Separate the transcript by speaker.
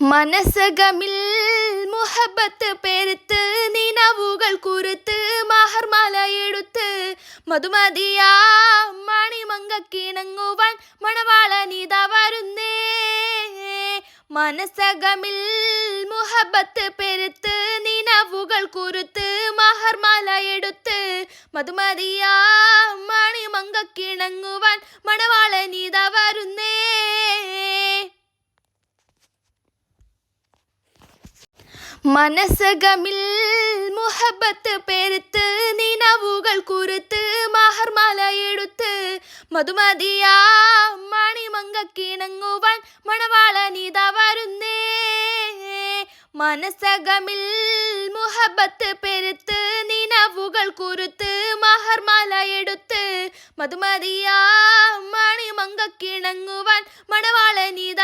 Speaker 1: മനസ്സകമിൽ മുഹബത്ത് പെരുത്ത് നിനവുകൾ കുരുത്ത് മഹർമാല എടുത്ത് മധുമതിയാ മണവാള നീത വരുന്നേ. മനസ്സകമിൽ മുഹബത്ത് പെരുത്ത് നിനവുകൾ കുരുത്ത് മഹർമാല എടുത്ത് മധുമതിയാ മണിമങ്കക്കിണങ്ങുവാൻ മണവാളനിത വരുന്നേ മനസ്സകമിൽ മുഹബത്ത് പെരുത്ത് നിനവുകൾ കുരുത്ത് മഹർമാല എടുത്ത് മധുമതിയാ മണിമങ്കക്കിണങ്ങുവാൻ മണവാളനിത വരുന്നേ. മനസ്സകമിൽ മുഹബത്ത് പെരുത്ത് നിനവുകൾ കുരുത്ത് മഹർമാല എടുത്ത് മധുമതിയാ മണിമങ്കിണങ്ങുവാൻ മണവാളനിത